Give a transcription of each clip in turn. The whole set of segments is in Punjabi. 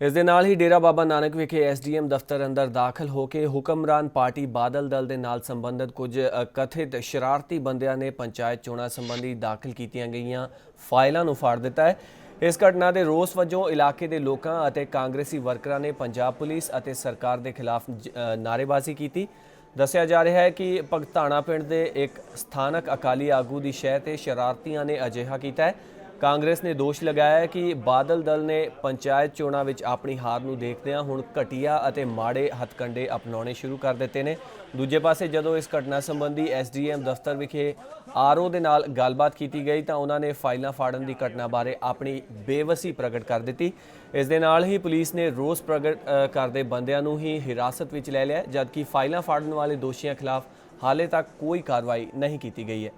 ਇਸ ਦੇ ਨਾਲ ਹੀ ਡੇਰਾ ਬਾਬਾ ਨਾਨਕ ਵਿਖੇ ਐਸਡੀਐਮ ਦਫ਼ਤਰ ਅੰਦਰ ਦਾਖਲ ਹੋ ਕੇ ਹੁਕਮਰਾਨ ਪਾਰਟੀ ਬਾਦਲ ਦਲ ਦੇ ਨਾਲ ਸੰਬੰਧਿਤ ਕੁਝ ਕਥਿਤ ਸ਼ਰਾਰਤੀ ਬੰਦਿਆਂ ਨੇ ਪੰਚਾਇਤ ਚੋਣਾਂ ਸੰਬੰਧੀ ਦਾਖਲ ਕੀਤੀਆਂ ਗਈਆਂ ਫਾਈਲਾਂ ਨੂੰ ਫਾੜ ਦਿੱਤਾ ਹੈ। ਇਸ ਘਟਨਾ ਦੇ ਰੋਸ ਵਜੋਂ ਇਲਾਕੇ ਦੇ ਲੋਕਾਂ ਅਤੇ ਕਾਂਗਰਸੀ ਵਰਕਰਾਂ ਨੇ ਪੰਜਾਬ ਪੁਲਿਸ ਅਤੇ ਸਰਕਾਰ ਦੇ ਖਿਲਾਫ ਜ- ਨਾਅਰੇਬਾਜ਼ੀ ਕੀਤੀ। ਦੱਸਿਆ ਜਾ ਰਿਹਾ ਹੈ ਕਿ ਭਗਤਾਣਾ ਪਿੰਡ ਦੇ ਇੱਕ ਸਥਾਨਕ ਅਕਾਲੀ ਆਗੂ ਦੀ ਸ਼ਹਿ ਤੇ ਸ਼ਰਾਰਤੀਆਂ ਨੇ ਅਜਿਹਾ ਕੀਤਾ ਹੈ। ਕਾਂਗਰਸ ਨੇ ਦੋਸ਼ ਲਗਾਇਆ ਕਿ ਬਾਦਲ ਦਲ ਨੇ ਪੰਚਾਇਤ ਚੋਣਾਂ ਵਿੱਚ ਆਪਣੀ ਹਾਰ ਨੂੰ ਦੇਖਦਿਆਂ ਹੁਣ ਘਟੀਆ ਅਤੇ ਮਾੜੇ ਹੱਥਕੰਡੇ ਅਪਣਾਉਣੇ ਸ਼ੁਰੂ ਕਰ ਦਿੱਤੇ ਨੇ। ਦੂਜੇ ਪਾਸੇ ਜਦੋਂ ਇਸ ਘਟਨਾ ਸੰਬੰਧੀ ਐਸਡੀਐਮ ਦਫ਼ਤਰ ਵਿਖੇ ਆਰਓ ਦੇ ਨਾਲ ਗੱਲਬਾਤ ਕੀਤੀ ਗਈ ਤਾਂ ਉਹਨਾਂ ਨੇ ਫਾਈਲਾਂ ਫਾੜਨ ਦੀ ਘਟਨਾ ਬਾਰੇ ਆਪਣੀ ਬੇਵਸੀ ਪ੍ਰਗਟ ਕਰ ਦਿੱਤੀ। ਇਸ ਦੇ ਨਾਲ ਹੀ ਪੁਲਿਸ ਨੇ ਰੋਸ ਪ੍ਰਗਟ ਕਰਦੇ ਬੰਦਿਆਂ ਨੂੰ ਹੀ ਹਿਰਾਸਤ ਵਿੱਚ ਲੈ ਲਿਆ, ਜਦਕਿ ਫਾਈਲਾਂ ਫਾੜਨ ਵਾਲੇ ਦੋਸ਼ੀਆਂ ਖਿਲਾਫ ਹਾਲੇ ਤੱਕ ਕੋਈ ਕਾਰਵਾਈ ਨਹੀਂ ਕੀਤੀ ਗਈ ਹੈ।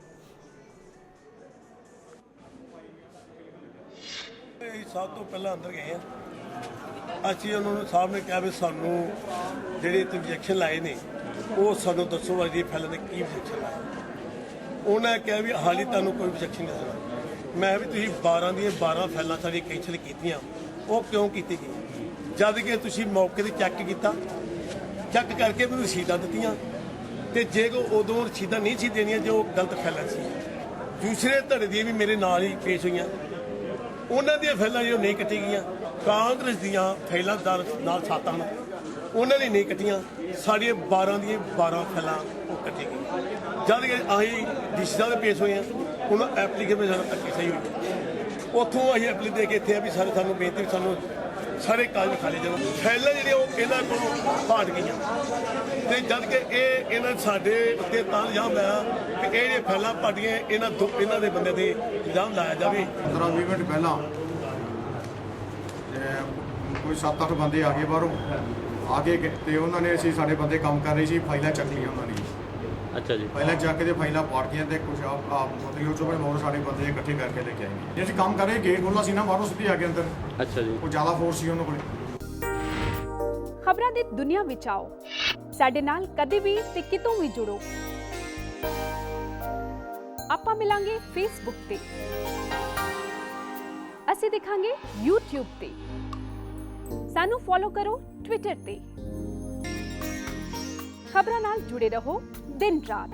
ਸਭ ਤੋਂ ਪਹਿਲਾਂ ਅੰਦਰ ਗਏ ਆ ਅਸੀਂ ਉਹਨਾਂ ਨੂੰ ਸਾਹਿਬ ਨੇ ਕਿਹਾ ਵੀ ਸਾਨੂੰ ਜਿਹੜੇ ਇੰਜੈਕਸ਼ਨ ਲਾਏ ਨੇ, ਉਹ ਸਾਨੂੰ ਦੱਸੋ ਅਜੀ ਫੈਲਣ ਦੇ ਕੀ ਇੰਜੈਕਸ਼ਨ ਲਾਏ ਉਹਨਾਂ ਕਿਹਾ ਵੀ ਹਾਲੀ ਤੁਹਾਨੂੰ ਕੋਈ ਇੰਜੈਕਸ਼ਨ ਨਹੀਂ ਦੇਣਾ। ਮੈਂ ਵੀ ਤੁਸੀਂ 12 ਦੀਆਂ 12 ਫੈਲਾਂ ਸਾਡੀਆਂ ਕੈਂਸਲ ਕੀਤੀਆਂ, ਉਹ ਕਿਉਂ ਕੀਤੀ ਗਈ? ਜਦ ਕਿ ਤੁਸੀਂ ਮੌਕੇ ਤੇ ਚੈੱਕ ਕੀਤਾ ਚੈੱਕ ਕਰਕੇ ਮੈਨੂੰ ਰਸੀਦਾਂ ਦਿੱਤੀਆਂ। ਤੇ ਜੇ ਕੋ ਉਦੋਂ ਰਸੀਦਾਂ ਨਹੀਂ ਸੀ ਦੇਣੀਆਂ, ਜੋ ਗਲਤ ਫੈਲਾਂ ਸੀ। ਦੂਸਰੇ ਧੜੇ ਦੀਆਂ ਵੀ ਮੇਰੇ ਨਾਲ ਹੀ ਪੇਸ਼ ਹੋਈਆਂ। ਉਹਨਾਂ ਦੀਆਂ ਫੈਲਾਂ ਜੋ ਨਹੀਂ ਕੱਟੀ ਗਈਆਂ। ਕਾਂਗਰਸ ਦੀਆਂ ਫੈਲਾਂ ਦਰ ਨਾਲ ਸਾਤਾਂ ਹਨ। ਉਹਨਾਂ ਨੇ ਨਹੀਂ ਕੱਟੀਆਂ। ਸਾਡੀਆਂ 12 ਦੀਆਂ 12 ਫੈਲਾਂ ਉਹ ਕੱਟੀ ਗਈਆਂ। ਜਦ ਕਿ ਅਸੀਂ ਡਿਸ਼ਨਾਂ ਦੇ ਪੇਸ਼ ਹੋਏ ਆ ਉਹਨਾਂ ਐਪਲੀਕੇਸ਼ਨ ਵਿੱਚ ਸਾਡਾ ਧੱਕੇ ਸਹੀ ਹੋਈ। ਉੱਥੋਂ ਅਸੀਂ ਐਪਲੀ ਦੇ ਕੇ ਇੱਥੇ ਆ ਵੀ ਸਾਰੇ ਸਾਨੂੰ ਬੇਨਤੀ ਵੀ ਸਾਨੂੰ ਸਾਰੇ ਕਾਗਜ਼ ਖਾਲੀ ਜਾਣ ਫੈਲਾਂ ਜਿਹੜੀਆਂ ਉਹ ਇਹਨਾਂ ਕੋਲੋਂ ਪਾਟ ਗਈਆਂ। ਤੇ ਜਦ ਕਿ ਇਹ ਇਹਨਾਂ ਸਾਡੇ ਉੱਤੇ ਤਾਂ ਇਲਜ਼ਾਮ ਲਾਇਆ ਕਿ ਇਹ ਜਿਹੜੇ ਫੈਲਾਂ ਪਾਟੀਆਂ ਇਹਨਾਂ ਦੋ ਇਹਨਾਂ ਦੇ ਬੰਦੇ ਦੇ ਇਲਜ਼ਾਮ ਲਾਇਆ ਜਾਵੇ। 15 20 ਮਿੰਟ ਪਹਿਲਾਂ ਕੋਈ 7-8 ਬੰਦੇ ਆ ਗਏ ਬਾਹਰੋਂ, ਆ ਕੇ ਤੇ ਉਹਨਾਂ ਨੇ ਅਸੀਂ ਸਾਡੇ ਬੰਦੇ ਕੰਮ ਕਰ ਰਹੇ ਸੀ, ਫਾਈਲਾਂ ਚੱਕ ਲਈਆਂ ਉਹਨਾਂ ਨੇ। ਅੱਛਾ ਜੀ। ਫਾਈਲਾਂ ਚੱਕ ਕੇ ਤੇ ਫਾਈਲਾਂ ਪਾੜਤੀਆਂ ਤੇ ਕੁਝ ਆਪ ਆਪ ਮਤਲਬ ਉਹ ਚੋਂ ਮੋਰ ਸਾਡੇ ਬੰਦੇ ਇਕੱਠੇ ਕਰਕੇ ਲੈ ਕੇ ਆਏ ਜੇ ਅਸੀਂ ਕੰਮ ਕਰ ਰਹੇ ਗੇਟ ਖੋਲ੍ਹਾ ਸੀ ਨਾ ਬਾਹਰੋਂ ਸਿੱਧੇ ਆ ਕੇ ਅੰਦਰ। ਅੱਛਾ ਜੀ। ਉਹ ਜ਼ਿਆਦਾ ਫੋਰਸ ਸੀ ਉਹਨਾਂ ਕੋਲੇ। ਖਬਰਾਂ ਦੀ ਦੁਨੀਆ ਵਿੱਚ ਆਓ। ਸਾਡੇ ਨਾਲ ਕਦੇ ਵੀ ਤੇ ਕਿਤੋਂ ਵੀ ਜੁੜੋ। ਆਪਾਂ ਮਿਲਾਂਗੇ ਫੇਸਬੁੱਕ ਤੇ। ਅਸੀਂ ਦਿਖਾਂਗੇ YouTube ਤੇ। ਸਾਨੂੰ ਫੋਲੋ ਕਰੋ Twitter ਤੇ। ਖਬਰਾਂ ਨਾਲ ਜੁੜੇ ਰਹੋ। வென்றார்